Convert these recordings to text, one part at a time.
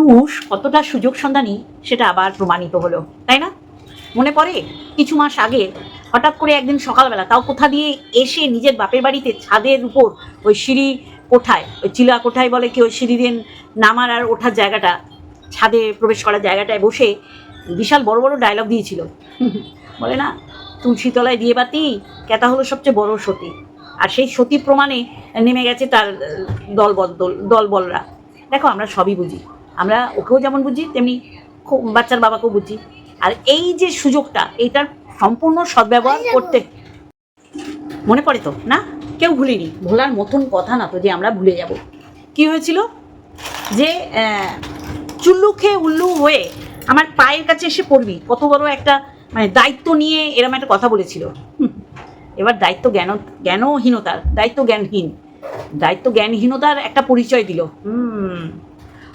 পুরুষ কতটা সুযোগ সন্ধানী সেটা আবার প্রমাণিত হলো তাই না? মনে পড়ে? কিছু মাস আগে হঠাৎ করে একদিন সকালবেলা তাও কোথা দিয়ে এসে নিজের বাপের বাড়িতে ছাদের উপর ওই সিঁড়ি কোঠায় ওই চিলা কোঠায় বলে কি ওই সিঁড়ি নামার আর ওঠার জায়গাটা ছাদে প্রবেশ করার জায়গাটায় বসে বিশাল বড় বড় ডায়লগ দিয়েছিল। বলে না তুলসীতলায় দিয়ে বাতি কেতা হলো সবচেয়ে বড় সতী। আর সেই সতী প্রমাণে নেমে গেছে তার আহ, দল বদল দেখো আমরা সবই বুঝি। আমরা ওকেও যেমন বুঝি তেমনি খুব বাচ্চার বাবাকেও বুঝি। আর এই যে সুযোগটা এইটার সম্পূর্ণ সদ্ব্যবহার করতে মনে পড়ে তো না? কেউ ভুলিনি। ভোলার মতন কথা না তো যে আমরা ভুলে যাব। কি হয়েছিল? যে চুল্লু খেয়ে উল্লু হয়ে আমার পায়ের কাছে এসে পড়বি। কত বড় একটা মানে দায়িত্ব নিয়ে এরম একটা কথা বলেছিল। এবার দায়িত্ব জ্ঞান জ্ঞানহীনতার দায়িত্ব জ্ঞানহীন। দায়িত্ব জ্ঞানহীনতার একটা পরিচয় দিল। হুম।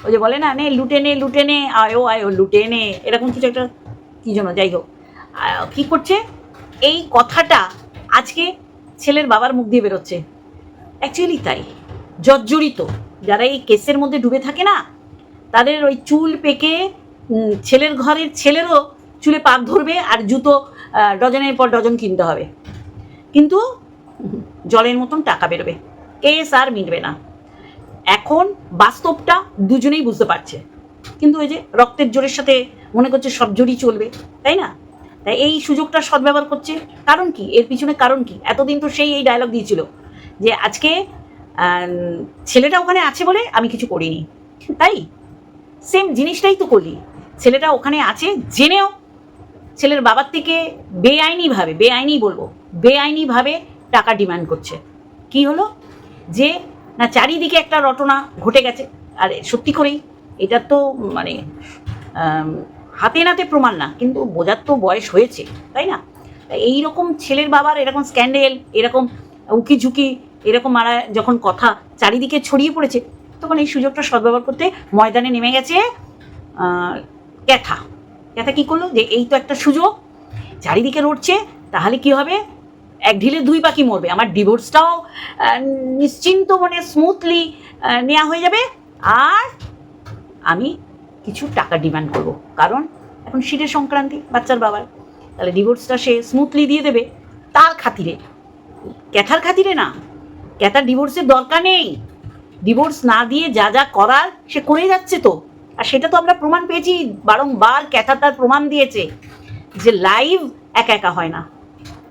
ওই যে বলে না, নে, লুটে নে লুটে নে, আয়ো আয়ো, লুটে নে, এরকম কিছু একটা কী জন্য? যাই হোক। কী করছে? এই কথাটা আজকে ছেলের বাবার মুখ দিয়ে বেরোচ্ছে। অ্যাকচুয়ালি তাই। জর্জরিত। যারা এই কেসের মধ্যে ডুবে থাকে না, তাদের ওই চুল পেকে ছেলের ঘরের ছেলেরও চুলে পাক ধরবে আর জুতো ডজনের পর ডজন কিনতে হবে। কিন্তু জলের মতন টাকা বেরোবে। কেস আর মিটবে না। এখন বাস্তবটা দুজনেই বুঝতে পারছে। কিন্তু ওই যে রক্তের জোরের সাথে মনে করছে সব জোরই চলবে, তাই না? তাই এই সুযোগটা সদ্ব্যবহার করছে কারণ কি? এর পিছনে কারণ কি? এতদিন তো সেই এই ডায়লগ দিয়েছিল যে আজকে ছেলেটা ওখানে আছে বলে আমি কিছু করিনি। তাই? সেম জিনিসটাই তো করলি। ছেলেটা ওখানে আছে জেনেও ছেলের বাবার থেকে বেআইনিভাবে বেআইনি বলব বেআইনিভাবে টাকা ডিমান্ড করছে। কি হলো? যে না, চারিদিকে একটা রটনা ঘটে গেছে। আর সত্যি করেই এটা তো মানে হাতে নাতে প্রমাণ না, কিন্তু বোঝার তো বয়স হয়েছে, তাই না? এই রকম ছেলের বাবার এরকম স্ক্যান্ডেল, এরকম উকি ঝুঁকি এরকম মারা যখন কথা চারিদিকে ছড়িয়ে পড়েছে, তখন এই সুযোগটা সদ্ব্যবহার করতে ময়দানে নেমে গেছে ক্যাথা। ক্যাথা কী করল? যে এই তো একটা সুযোগ, চারিদিকে রটছে তাহলে কি হবে? এক ঢিলে দুই পাখি মরবে। আমার ডিভোর্সটাও নিশ্চিন্ত মনে স্মুথলি নেওয়া হয়ে যাবে। আর আমি কিছু টাকা ডিমান্ড করব। কারণ এখন শীতের সংক্রান্তি, বাচ্চার বাবার। তাহলে ডিভোর্সটা সে স্মুথলি দিয়ে দেবে। তার খাতিরে, ক্যাথার খাতিরে না, ক্যাথার ডিভোর্সের দরকার নেই। ডিভোর্স না দিয়ে যা যা করার, সে করে যাচ্ছে তো। আর সেটা তো আমরা প্রমাণ পেয়েছি, বারংবার ক্যাথা তার প্রমাণ দিয়েছে যে লাইভ একা একা হয় না।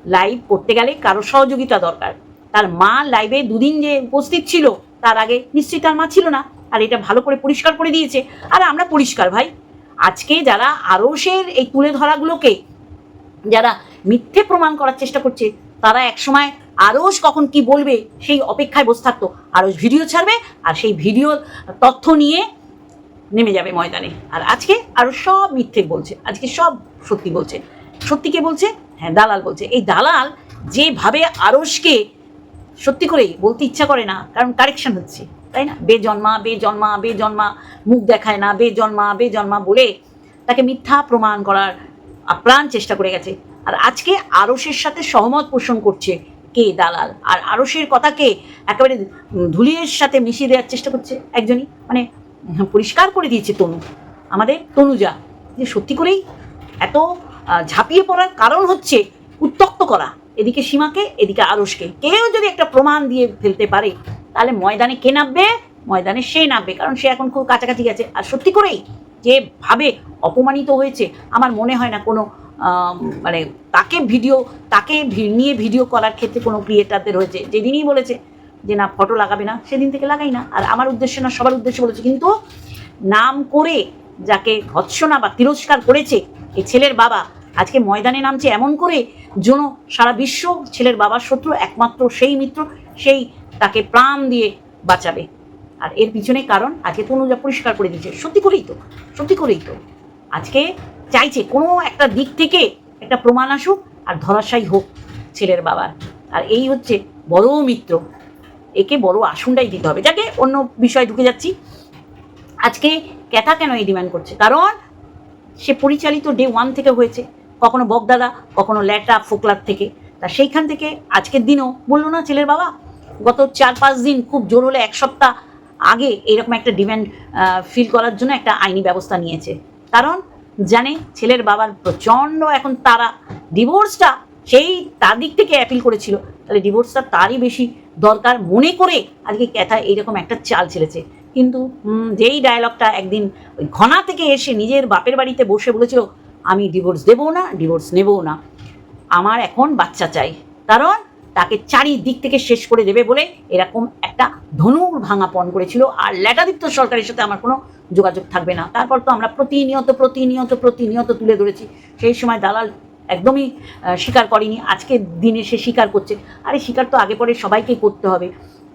লাইভ করতে গেলে কারও সহযোগিতা দরকার। তার মা লাইভে দুদিন যে উপস্থিত ছিল, তার আগে নিশ্চয়ই তার মা ছিল না। আর এটা ভালো করে পরিষ্কার করে দিয়েছে। আর আমরা পরিষ্কার ভাই, আজকে যারা আরসের এই তুলে ধরাগুলোকে যারা মিথ্যে প্রমাণ করার চেষ্টা করছে, তারা একসময় আরস কখন কি বলবে সেই অপেক্ষায় বসে থাকতো। আরস ভিডিও ছাড়বে আর সেই ভিডিও তথ্য নিয়ে নেমে যাবে ময়দানে। আর আজকে আরও সব মিথ্যে বলছে। আজকে সব সত্যি বলছে। সত্যি কে বলছে? হ্যাঁ দালাল বলছে। এই দালাল যেভাবে আরসকে সত্যি করেই বলতে ইচ্ছা করে না, কারণ কারেকশন হচ্ছে, তাই না? বেজন্মা বেজন্মা বেজন্মা, মুখ দেখায় না, বেজন্মা বেজন্মা বলে তাকে মিথ্যা প্রমাণ করার আপ্রাণ চেষ্টা করে গেছে। আর আজকে আরসের সাথে সহমত পোষণ করছে কে দালাল? আর আরসের কথাকে একেবারে ধুলিয়ের সাথে মিশিয়ে দেওয়ার চেষ্টা করছে একজনই মানে পরিষ্কার করে দিয়েছে তনু, আমাদের তনুজা, যে সত্যি করেই এত ঝাঁপিয়ে পড়ার কারণ হচ্ছে উত্তক্ত করা। এদিকে সীমাকে, এদিকে আরসকে কেউ যদি একটা প্রমাণ দিয়ে ফেলতে পারে, তাহলে ময়দানে কে নামবে? ময়দানে সে নামবে, কারণ সে এখন খুব কাছাকাছি গেছে। আর সত্যি করেই যেভাবে অপমানিত হয়েছে, আমার মনে হয় না কোনো মানে তাকে ভিডিও, তাকে নিয়ে ভিডিও করার ক্ষেত্রে কোনো ক্রিয়েটারদের হয়েছে যেদিনই বলেছে যে না, ফটো লাগাবে না, সেদিন থেকে লাগাই না। আর আমার উদ্দেশ্য না, সবার উদ্দেশ্য বলেছে, কিন্তু নাম করে যাকে ভৎসনা বা তিরস্কার করেছে এই ছেলের বাবা আজকে ময়দানে নামছে এমন করে যেন সারা বিশ্ব ছেলের বাবার শত্রু একমাত্র সেই মিত্র, সেই তাকে প্রাণ দিয়ে বাঁচাবে। আর এর পিছনে কারণ আজকে তনুজা পরিষ্কার করে দিয়েছে, সত্যি করেই তো, সত্যি করেই তো। আজকে চাইছে কোনো একটা দিক থেকে একটা প্রমাণ আসুক আর ধরাশায়ী হোক ছেলের বাবার। আর এই হচ্ছে বড় মিত্র। একে বড় আসনটাই দিতে হবে। যাকে অন্য বিষয়ে ঢুকে যাচ্ছি, আজকে ক্যাথা কেন এই ডিমান্ড করছে? কারণ সে পরিচালিত ডে ওয়ান থেকে হয়েছে, কখনো বগদাদা, কখনো ল্যাটা ফোকলার থেকে। তা সেইখান থেকে আজকের দিনও বলল না ছেলের বাবা? গত চার পাঁচ দিন খুব জোর হলে এক সপ্তাহ আগে এরকম একটা ডিমান্ড ফিল করার জন্য একটা আইনি ব্যবস্থা নিয়েছে। কারণ জানে ছেলের বাবার প্রচণ্ড এখন তারা। ডিভোর্সটা সেই তার দিক থেকে অ্যাপিল করেছিল। তাহলে ডিভোর্সটা তারই বেশি দরকার মনে করে আজকে ক্যাথা এইরকম একটা চাল ছেড়েছে। কিন্তু যেই ডায়লগটা একদিন ওই ঘনা থেকে এসে নিজের বাপের বাড়িতে বসে বলেছিল, আমি ডিভোর্স দেবো না ডিভোর্স নেবও না। আমার এখন বাচ্চা চাই। কারণ তাকে চারিদিক থেকে শেষ করে দেবে বলে এরকম একটা ধনুর ভাঙা পণ করেছিল। আর ল্যাটাদিত্য সরকারের সাথে আমার কোনো যোগাযোগ থাকবে না। তারপর তো আমরা প্রতিনিয়ত প্রতিনিয়ত প্রতিনিয়ত তুলে ধরেছি। সেই সময় দালাল একদমই স্বীকার করেনি। আজকের দিনে সে স্বীকার করছে। আরে, স্বীকার তো আগে পরে সবাইকেই করতে হবে।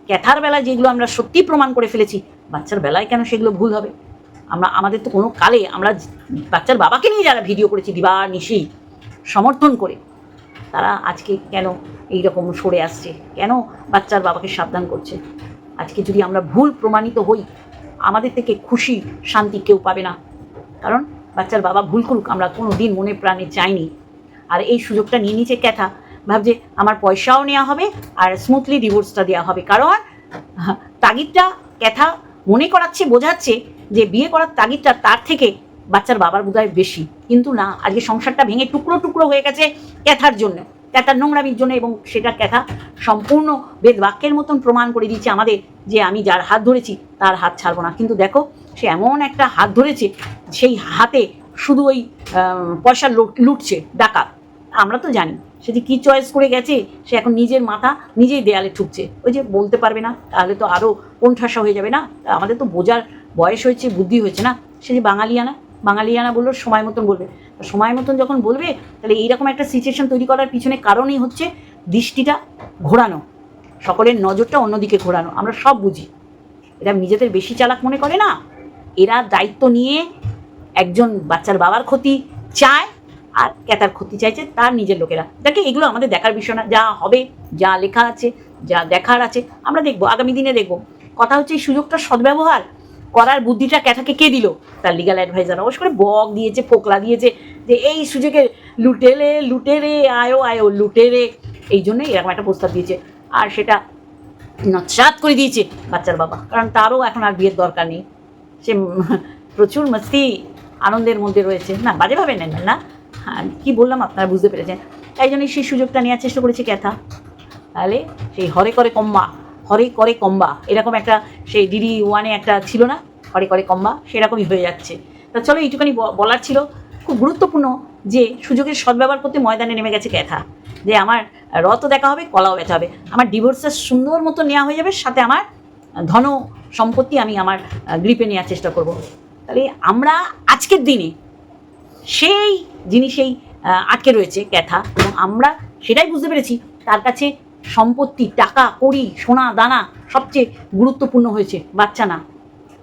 ক্যাথার বেলায় যেগুলো আমরা সত্যি প্রমাণ করে ফেলেছি বাচ্চার বেলায় কেন সেগুলো ভুল হবে? আমরা, আমাদের তো কোনো কালে আমরা বাচ্চার বাবাকে নিয়ে যারা ভিডিও করেছি, দিবা, নিশি, সমর্থন করে, তারা আজকে কেন এই রকম সরে আসছে? কেন বাচ্চার বাবাকে সাবধান করছে? আজকে যদি আমরা ভুল প্রমাণিত হই, আমাদের থেকে খুশি, শান্তি কেউ পাবে না। কারণ বাচ্চার বাবা ভুল করুক, আমরা কোনো দিন মনে প্রাণে চাইনি। আর এই সুযোগটা নিয়ে নিচে ক্যাথা। ভাবছে, আমার পয়সাও নেওয়া হবে আর স্মুথলি ডিভোর্সটা দেওয়া হবে। কারণ তাগিদটা ক্যাথা মনে করাচ্ছে, বোঝাচ্ছে যে বিয়ে করার তাগিদটা তার থেকে বাচ্চার বাবার বোধহয় বেশি। কিন্তু না, আজকে সংসারটা ভেঙে টুকরো টুকরো হয়ে গেছে ক্যাথার জন্য। ক্যাথার নোংরামির জন্য এবং সেটা ক্যাথা সম্পূর্ণ বেদ বাক্যের মতন প্রমাণ করে দিচ্ছে আমাদের যে আমি যার হাত ধরেছি তার হাত ছাড়বো না। কিন্তু দেখো, সে এমন একটা হাত ধরেছে, সেই হাতে শুধু ওই পয়সা লুটছে, ডাকাত। আমরা তো জানি। সে যে কী চয়েস করে গেছে, সে এখন নিজের মাথা নিজেই দেয়ালে ঠুকছে। ওই যে বলতে পারবে না, তাহলে তো আরও কোণঠাসা হয়ে যাবে না। আমাদের তো বোঝার বয়স হয়েছে, বুদ্ধি হয়েছে না? সে যে বাঙালিয়ানা বাঙালিয়ানা বলল, সময় মতন বলবে। সময় মতন যখন বলবে, তাহলে এইরকম একটা সিচুয়েশন তৈরি করার পিছনে কারণই হচ্ছে দৃষ্টিটা ঘোরানো। সকলের নজরটা অন্যদিকে ঘোরানো, আমরা সব বুঝি। এরা নিজেদের বেশি চালাক মনে করে না। এরা দায়িত্ব নিয়ে একজন বাচ্চার বাবার ক্ষতি চায় আর ক্যাতার ক্ষতি চাইছে তার নিজের লোকেরা। দেখে এগুলো আমাদের দেখার বিষয় না, যা হবে, যা লেখা আছে, যা দেখার আছে, আমরা দেখব, আগামী দিনে দেখব। কথা হচ্ছে এই সুযোগটা সদ্ব্যবহার করার বুদ্ধিটা ক্যাথাকে কে দিল? তার লিগাল অ্যাডভাইজার অবশ্য করে বক দিয়েছে, ফোকলা দিয়েছে, যে এই সুযোগে লুটেলে, লুটেরে, আয়ো আয়ো, লুটেরে। এই জন্যই এরকম একটা প্রস্তাব দিয়েছে। আর সেটা নৎসাত করে দিয়েছে বাচ্চার বাবা। কারণ তারও এখন আর বিয়ের দরকার নেই। সে প্রচুর মস্তি আনন্দের মধ্যে রয়েছে। না, বাজেভাবে নেন না। কী বললাম আপনারা বুঝতে পেরেছেন। তাই জন্যই সেই সুযোগটা নেওয়ার চেষ্টা করেছে ক্যাথা। তাহলে সেই হরে করে কম্বা, হরে করে কম্বা, এরকম একটা সেই ডিডি ওয়ানে একটা ছিল না? হরে করে কম্বা, সেরকমই হয়ে যাচ্ছে। তা চলো এইটুখানি বলার ছিল। খুব গুরুত্বপূর্ণ যে সুযোগের সদ্ব্যবহার করতে ময়দানে নেমে গেছে ক্যাথা। যে আমার রথও দেখা হবে, কলাও ব্যথা হবে। আমার ডিভোর্সের সুন্দর মতো নেওয়া হয়ে যাবে, সাথে আমার ধন সম্পত্তি আমি আমার গ্রিপে নেওয়ার চেষ্টা করব। তাহলে আমরা আজকের দিনে সেই জিনিসেই আটকে রয়েছে ক্যাথা এবং আমরা সেটাই বুঝতে পেরেছি তার কাছে সম্পত্তি, টাকা, কড়ি, সোনা, দানা সবচেয়ে গুরুত্বপূর্ণ হয়েছে, বাচ্চা না।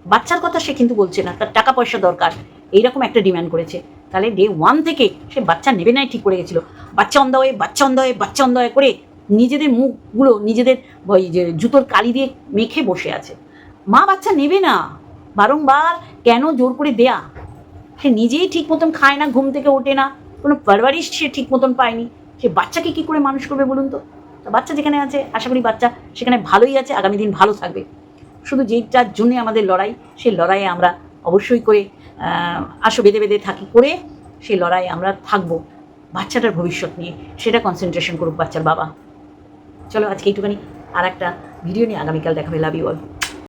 বাচ্চার কথা সে কিন্তু বলছে না, তার টাকা পয়সা দরকার, এইরকম একটা ডিমান্ড করেছে। তাহলে ডে ওয়ান থেকে সে বাচ্চা নেবে নাই, ঠিক করে গেছিল। বাচ্চা অন্ধ হয়ে বাচ্চা অন্ধ হয়ে বাচ্চা অন্ধ হয়ে করে নিজেদের মুখগুলো, নিজেদের, ওই যে জুতোর কালি দিয়ে মেখে বসে আছে। মা বাচ্চা নেবে না। বারংবার কেন জোর করে দেয়া? সে নিজেই ঠিক মতন খায় না, ঘুম থেকে ওঠে না, কোনো পারভারিশ সে ঠিক মতন পায়নি। সে বাচ্চাকে কি করে মানুষ করবে বলুন তো? বাচ্চা যেখানে আছে, আশা করি বাচ্চা সেখানে ভালোই আছে, আগামী দিন ভালো থাকবে। শুধু যেটার জন্য আমাদের লড়াই সেই লড়াইয়ে আমরা অবশ্যই করে আসো বেঁধে বেঁধে থাকি, করে সেই লড়াই আমরা থাকব। বাচ্চাটার ভবিষ্যৎ নিয়ে সেটা কনসেন্ট্রেশন করুক বাচ্চার বাবা। চলো আজকে এইটুখানি আর একটা ভিডিও নিয়ে আগামীকাল দেখাবে লাভ ইউ অল